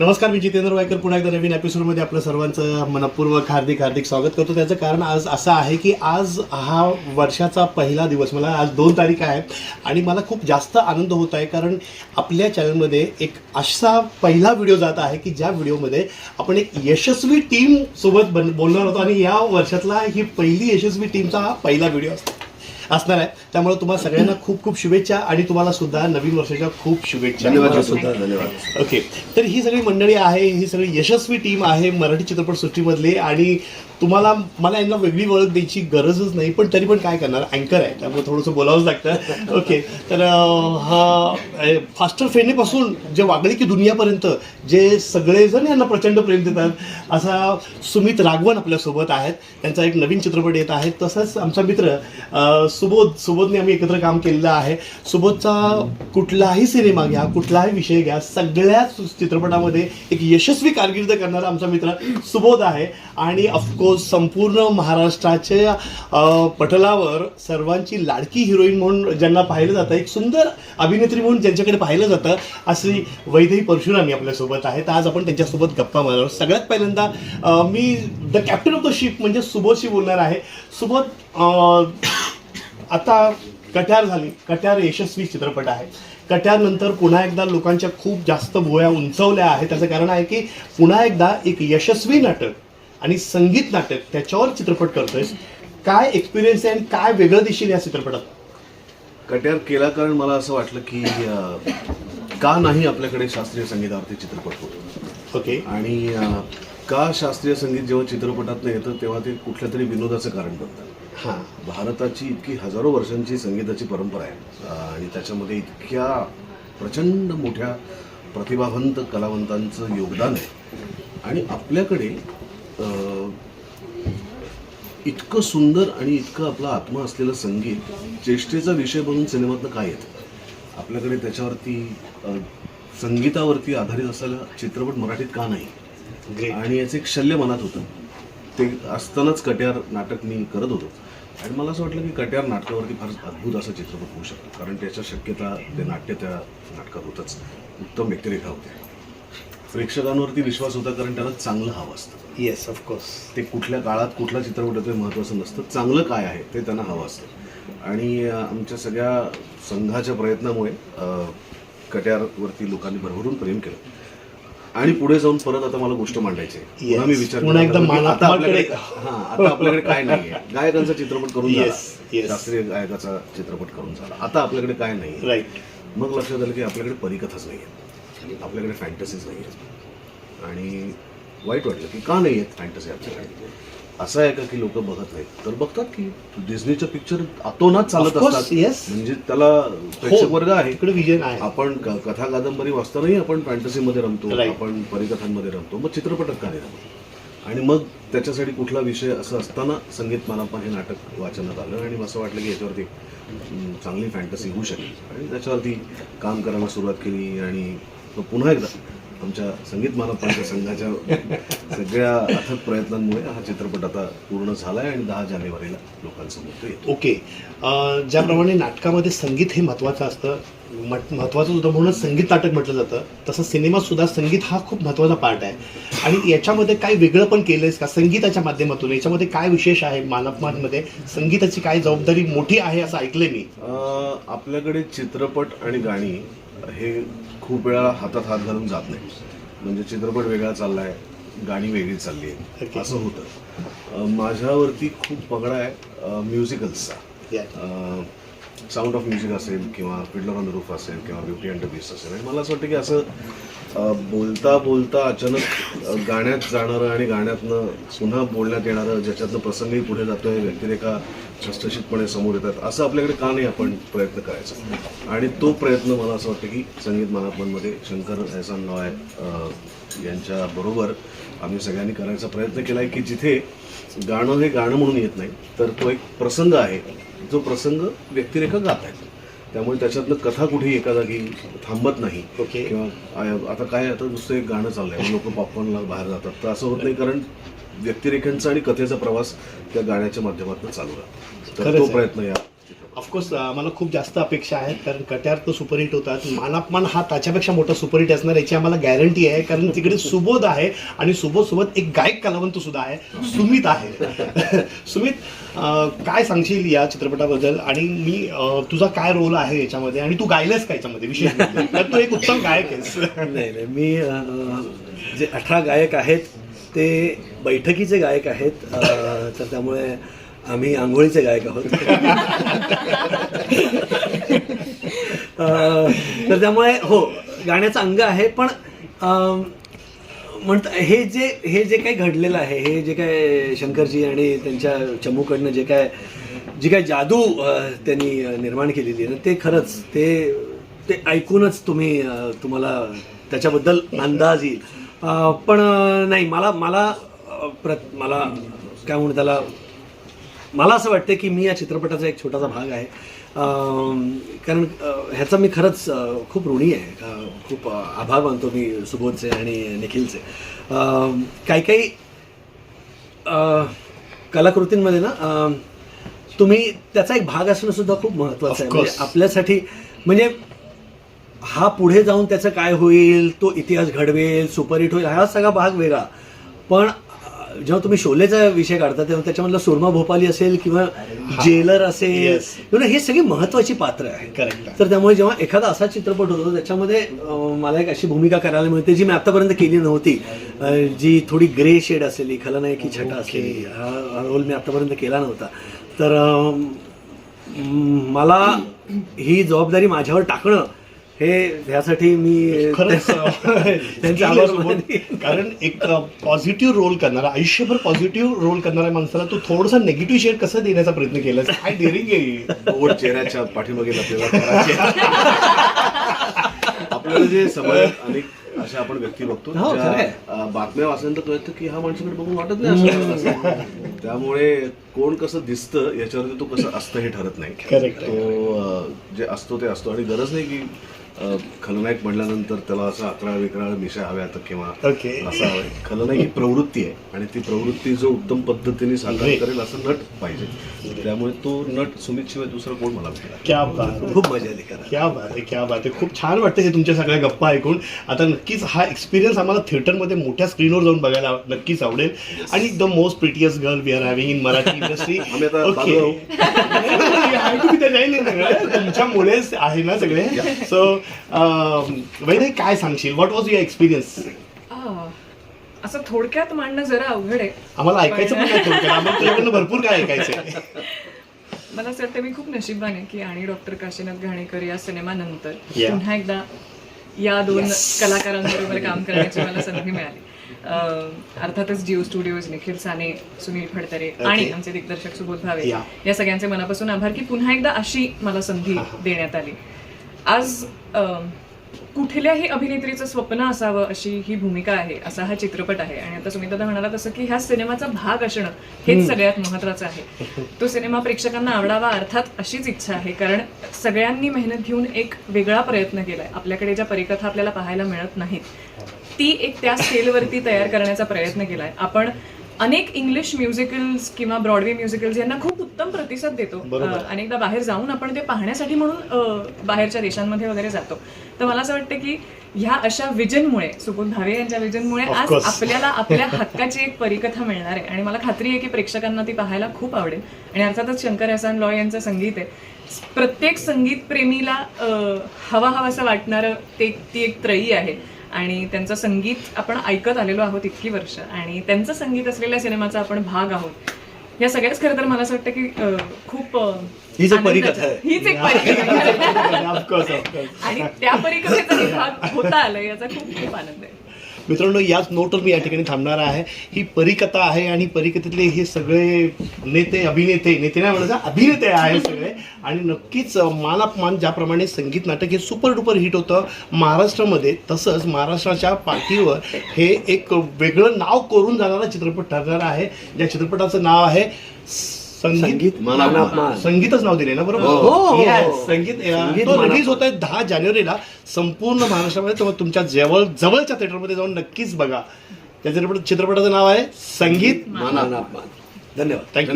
नमस्कार मी जितेंद्र वायकर. पुन्हा एकदा नवीन एपिसोडमध्ये आपलं सर्वांचं मनपूर्वक हार्दिक हार्दिक स्वागत करतो. त्याचं कारण आज असं आहे की आज हा वर्षाचा पहिला दिवस. मला आज दोन तारीख आहे आणि मला खूप जास्त आनंद होत आहे कारण आपल्या चॅनलमध्ये एक असा पहिला व्हिडिओ जात आहे की ज्या व्हिडिओमध्ये आपण एक यशस्वी टीम सोबत बन बोलणार होतो. आणि या वर्षातला ही पहिली यशस्वी टीमचा हा पहिला व्हिडिओ असतो. असणार आहे. त्यामुळे तुम्हाला सगळ्यांना खूप खूप शुभेच्छा आणि तुम्हाला सुद्धा नवीन वर्षाच्या खूप शुभेच्छा. धन्यवाद सुद्धा धन्यवाद. ओके. तर ही सगळी मंडळी आहे ही सगळी यशस्वी टीम आहे मराठी चित्रपटसृष्टीमधली आणि तुम्हाला मला यांना वेगळी ओळख द्यायची गरजच नाही पण तरी पण काय करणार? अँकर आहे त्यामुळे थोडंसं बोलावंच लागतं. ओके. तर हा फास्टर फेनेपासून जे वागळे की दुनियापर्यंत जे सगळेजण यांना प्रचंड प्रेम देतात असा सुमित राघवन आपल्यासोबत आहेत. त्यांचा एक नवीन चित्रपट येत आहे. तसंच आमचा मित्र सुबोध सुबोधने आम्ही एकत्र काम केलेलं आहे. सुबोधचा कुठलाही सिनेमा घ्या कुठलाही विषय घ्या सगळ्याच चित्रपटामध्ये एक यशस्वी कारकीर्द करणारा आमचा मित्र सुबोध आहे. आणि ऑफकोर्स संपूर्ण महाराष्ट्राच्या पटलावर सर्वांची लाडकी हिरोईन म्हणून ज्यांना पाहिलं जातं एक सुंदर अभिनेत्री म्हणून ज्यांच्याकडे पाहिलं जातं अशी वैदेही परशुरामी आपल्यासोबत आहेत. आज आपण त्यांच्यासोबत गप्पा मारणार सगळ्यात पहिल्यांदा मी the captain of the ship म्हणजे सुबोधशी बोलणार आहे. सुबोध आता कट्यार झाली. कट्यार यशस्वी चित्रपट आहे. कट्यारनंतर पुन्हा एकदा लोकांच्या खूप जास्त भुवया उंचवल्या आहेत. त्याचं कारण आहे की पुन्हा एकदा एक यशस्वी नाटक आणि संगीत नाटक त्याच्यावर चित्रपट करतोयस काय एक्सपिरियन्स आहे आणि काय वेगळं दिसेल या चित्रपटात? कट्यार केला कारण मला असं वाटलं की का नाही आपल्याकडे शास्त्रीय संगीतावरती चित्रपट होतो? ओके आणि का शास्त्रीय संगीत जेव्हा चित्रपटात येतं तेव्हा ते कुठल्या तरी विनोदाचं कारण बनतं. हां. भारताची इतकी हजारो वर्षांची संगीताची परंपरा आहे. आणि त्याच्यामध्ये इतक्या प्रचंड मोठ्या प्रतिभावंत कलावंतांचं योगदान आहे. आणि आपल्याकडे इतकं सुंदर आणि इतकं आपला आत्मा असलेलं संगीत चेष्टेचा विषय बनून सिनेमातनं काय येतं? आपल्याकडे त्याच्यावरती संगीतावरती आधारित असलेला चित्रपट मराठीत का नाही? आणि याचं एक शल्य मनात होतं. ते असतानाच कट्यार नाटक मी करत होतो. आणि मला असं वाटलं की कट्यार नाटकावरती फार अद्भुत असा चित्रपट होऊ शकतो. कारण त्याच्या शक्यता ते नाट्य त्या नाटकात होतंच. उत्तम व्यक्तिरेखा होत्या. प्रेक्षकांवरती विश्वास होता कारण त्याला चांगलं हवं असतं. येस ऑफकोर्स ते कुठल्या काळात कुठला चित्रपट येतोय महत्त्वाचं नसतं. चांगलं काय आहे ते त्यांना हवं असतं. आणि आमच्या सगळ्या संघाच्या प्रयत्नामुळे कट्यारवरती लोकांनी भरभरून प्रेम केलं. आणि पुढे जाऊन परत आता मला गोष्ट मांडायची आहे. पुन्हा मी विचार पुन्हा एकदा आता मानात्माकडे- आपल्याकडे हा आता आपल्याकडे काय नाहीये. गायकांचा चित्रपट करून झाला. Yes, yes. शास्त्रीय गायकाचा चित्रपट करून झाला. आता आपल्याकडे काय नाही राईट मग लक्षात आलं की आपल्याकडे परिकथाच नाही आहेत आपल्याकडे फॅन्टसीज नाही आहेत आणि वाईट वाटलं की का नाही आहेत फॅन्टसी आपल्याकडे? असं आहे का की लोक बघत नाहीत. तर बघतात की डिझनीचं पिक्चर अतोनात चालत Of course, असतात. yes. म्हणजे त्याला प्रेक्षक वर्ग आहे. इकडे विजन आहे. आपण क- कथा कादंबरी वाचतानाही आपण फॅन्टसीमध्ये रमतो Right. आपण परिकथांमध्ये रमतो. मग चित्रपटात का नाही रमतो. आणि मग त्याच्यासाठी कुठला विषय असं असताना संगीत मानापण हे नाटक वाचनात आलं आणि असं वाटलं की याच्यावरती अं, चांगली फॅन्टसी होऊ शकेल. आणि त्याच्यावरती काम करायला सुरुवात केली आणि मग पुन्हा एकदा आमच्या संगीत मानपांच्या संघाच्या सगळ्या अथक प्रयत्नांमुळे हा चित्रपट आता पूर्ण झालाय आणि दहा जानेवारीला लोकांसमोर येतो. ओके. ज्याप्रमाणे नाटकामध्ये संगीत हे महत्त्वाचं असतं मट- महत्त्वाचं होतं म्हणून संगीत नाटक म्हटलं जातं तसं सिनेमात सुद्धा संगीत हा खूप महत्त्वाचा पार्ट आहे. आणि याच्यामध्ये काय वेगळं पण केलंयस का? संगीताच्या माध्यमातून याच्यामध्ये काय विशेष आहे मानपमानमध्ये संगीताची काय जबाबदारी मोठी आहे असं ऐकलंय मी. आपल्याकडे चित्रपट आणि गाणी हे खूप वेळा हातात हात घालून जात नाही. म्हणजे चित्रपट वेगळा चाललाय गाणी वेगळी चालली आहे. असं होतं. माझ्यावरती खूप पगडा आहे म्युझिकल्सचा. साऊंड ऑफ म्युझिक असेल किंवा फिडलर ऑन द रूफ असेल किंवा ब्युटी अँड द बीस्ट असेल. मला असं वाटतं की असं बोलता बोलता अचानक गाण्यात जाणारं आणि गाण्यातनं पुन्हा बोलण्यात येणारं ज्याच्यातनं प्रसंगही पुढे जातोय व्यक्तिरेखा ठसठशीतपणे समोर येतात असं आपल्याकडे का नाही आपण प्रयत्न करायचा? आणि तो प्रयत्न मला असं वाटतं की संगीत मनापनमध्ये शंकर एहसान लॉय यांच्या बरोबर आम्ही सगळ्यांनी करायचा प्रयत्न केला आहे की जिथे गाणं हे गाणं म्हणून येत नाही तर तो एक प्रसंग आहे. जो प्रसंग व्यक्तिरेखा गात आहेत. त्यामुळे त्याच्यातनं कथा कुठेही एका जागी थांबत नाही Okay. किंवा आता काय आता नुसतं एक गाणं चाललंय लोक पॉपकॉर्नला बाहेर जातात तर असं होत नाही कारण व्यक्तिरेखांचा आणि कथेचा प्रवास त्या गाण्याच्या माध्यमातून चालू राहतो तर तो. प्रयत्न या ऑफकोर्स मला खूप जास्त अपेक्षा आहेत कारण कट्यार तर सुपरहिट होतात मानापमान हा त्याच्यापेक्षा मोठा सुपरहिट असणार याची आम्हाला गॅरंटी आहे कारण तिकडे सुबोध आहे आणि सुबोध सोबत एक गायक कलावंत सुद्धा आहे सुमित आहे. सुमित काय सांगशील या चित्रपटाबद्दल? आणि मी तुझा काय रोल आहे याच्यामध्ये? आणि तू गायलंस का याच्यामध्ये? विशेष म्हणजे. तर तू एक उत्तम गायक आहेस. नाही नाही मी जे अठरा गायक आहेत ते बैठकीचे गायक आहेत तर त्यामुळे आम्ही आंघोळीचे गायक आहोत. तर त्यामुळे हो गाण्याचं अंग आहे पण म्हणत हे जे हे जे काही घडलेलं आहे हे जे काय शंकरजी आणि त्यांच्या चमूकडनं जे काय जी काय जादू त्यांनी निर्माण केलेली आहे ना ते खरंच ते ते ऐकूनच तुम्ही तुम्हाला त्याच्याबद्दल अंदाज येईल. पण नाही मला मला प्रत मला काय म्हणू त्याला मला असं वाटतं की मी या चित्रपटाचा एक छोटासा भाग आहे. कारण ह्याचा मी खरंच खूप ऋणी आहे. खूप आभार मानतो मी सुबोधचे आणि निखिलचे. काही काही कलाकृतींमध्ये ना तुम्ही त्याचा एक भाग असणं सुद्धा खूप महत्त्वाचं आहे. म्हणजे. आपल्यासाठी म्हणजे हा पुढे जाऊन त्याचं काय होईल तो इतिहास घडवेल सुपरहिट होईल हा सगळा भाग वेगळा. पण जेव्हा तुम्ही शोलेचा विषय काढता तेव्हा त्याच्यामधला सुरमा भोपाली असेल किंवा जेलर असेल हे सगळी महत्वाची पात्र Correct. तर त्यामुळे जेव्हा एखादा असा चित्रपट होतो त्याच्यामध्ये मला एक अशी भूमिका करायला मिळते जी मी आतापर्यंत केली नव्हती. जी थोडी ग्रे शेड असलेली खलनायकी छटा असलेली हा रोल मी आतापर्यंत केला नव्हता. तर मला ही जबाबदारी माझ्यावर टाकणं हे ह्यासाठी मी खरंच त्यांचे आभार मानते. कारण एक पॉझिटिव्ह रोल करणारा आयुष्यभर पॉझिटिव्ह रोल करणाऱ्या माणसाला तू थोडासा निगेटिव्ह शेअर कसं देण्याचा प्रयत्न केला काय डेअरिंग आहे चेहऱ्याच्या पाठीमागे आपल्याला जे समाजात अनेक अशा आपण व्यक्ती बघतो हो, ज्या. अं, बातम्या वाचल्यानंतर कळतं की हा माणसाकडे बघून वाटत नाही असं असं. त्यामुळे कोण कसं दिसतं याच्यावरती तो कसं असतं हे ठरत नाही Correct. तो अं, जे असतो ते असतो आणि गरज नाही की खलनायक म्हटल्यानंतर त्याला असं अकरा विकराळ मिशा हव्यात किंवा. असा खलनायक ही प्रवृत्ती आहे आणि ती प्रवृत्ती जो उत्तम पद्धतीने Great. करेल असं नट पाहिजे. त्यामुळे तो नट सुमित शिवाय दुसरा कोण मला भेटला क्या बात. खूप मजा आली करा क्या बात आहे क्या बात आहे. खूप छान वाटतं हे तुमच्या सगळ्या गप्पा ऐकून. आता नक्कीच हा एक्सपिरियन्स आम्हाला थिएटरमध्ये मोठ्या स्क्रीनवर जाऊन बघायला नक्कीच आवडेल. आणि the most prettiest girl we are having in Marathi industry okay तुमच्यामुळेच आहे ना सगळे? सो वैदय काय सांगशील? व्हॉट वॉज युअर एक्सपिरियन्स असं थोडक्यात मांडणं जरा अवघड आहे. आम्हाला ऐकायचं पण नाही थोडक्यात. आम्हाला तुझ्याकडनं भरपूर काय ऐकायचं आहे मला असं वाटतं मी खूप नशीबवान आहे की आणि डॉक्टर काशीनाथ घाणेकर या सिनेमानंतर Yeah. पुन्हा एकदा या दोन कलाकारांबरोबर काम करण्याची मला संधी मिळाली. अर्थातच जिओ स्टुडिओज निखिल साने सुनील फडतरे आणि आमचे दिग्दर्शक सुबोध भावे Yeah. या सगळ्यांचे मनापासून आभार की पुन्हा एकदा अशी मला संधी देण्यात आली. आज कुठल्याही अभिनेत्रीचं स्वप्न असावं अशी ही भूमिका आहे असा हा चित्रपट आहे. आणि आता सुमित म्हणाला तसं की ह्या सिनेमाचा भाग असणं हेच सगळ्यात महत्वाचं आहे. तो सिनेमा प्रेक्षकांना आवडावा अर्थात अशीच इच्छा आहे कारण सगळ्यांनी मेहनत घेऊन एक वेगळा प्रयत्न केलाय. आपल्याकडे ज्या परिकथा आपल्याला पाहायला मिळत नाहीत ती एक त्या स्केलवरती तयार करण्याचा प्रयत्न केलाय. आपण अनेक इंग्लिश म्युझिकल्स किंवा ब्रॉडवे म्युझिकल्स यांना खूप उत्तम प्रतिसाद देतो. अनेकदा बाहेर जाऊन आपण ते पाहण्यासाठी म्हणून बाहेरच्या देशांमध्ये वगैरे जातो. तर मला असं वाटतं की ह्या अशा विजनमुळे सुबोध भावे यांच्या विजनमुळे आज. आपल्याला आपल्या हक्काची एक परिकथा मिळणार आहे. आणि मला खात्री आहे की प्रेक्षकांना ती पाहायला खूप आवडेल. आणि अर्थातच शंकर हसन लॉय यांचं संगीत आहे. प्रत्येक संगीत प्रेमीला हवा हवासं वाटणारं ते ती एक त्रयी आहे. आणि त्यांचं संगीत आपण ऐकत आलेलो आहोत इतकी वर्ष. आणि त्यांचं संगीत असलेल्या सिनेमाचा आपण भाग आहोत. या सगळ्याच खरं तर मला असं वाटतं की खूप हीच एक परिकथा आहे. हीच एक परिकथा आणि त्या परिकथेचा भाग होता आला याचा खूप खूप आनंद आहे. मित्रांनो याच नोटवर मी या ठिकाणी थांबणार आहे. ही परिकथा आहे आणि परिकथेतले हे सगळे नेते अभिनेते नेते नाही म्हणायचं अभिनेते आहे सगळे. आणि नक्कीच मानापमान ज्याप्रमाणे संगीत नाटक हे सुपर डुपर हिट होतं महाराष्ट्रामध्ये तसंच महाराष्ट्राच्या पाठीवर हे एक वेगळं नाव करून जाणारा चित्रपट ठरणार आहे. ज्या चित्रपटाचं नाव आहे संगीत? मानापमान. संगीतच नाव दिले ना बरोबर? हो, हो, हो. Yes, संगीत संगीत तो. रिलीज होत आहे दहा जानेवारीला. संपूर्ण महाराष्ट्रामध्ये तेव्हा तुमच्या जवळ जवळच्या थिएटरमध्ये जाऊन नक्कीच बघा. त्या चित्रपट चित्रपटाचं नाव आहे संगीत मानापमान धन्यवाद. थँक्यू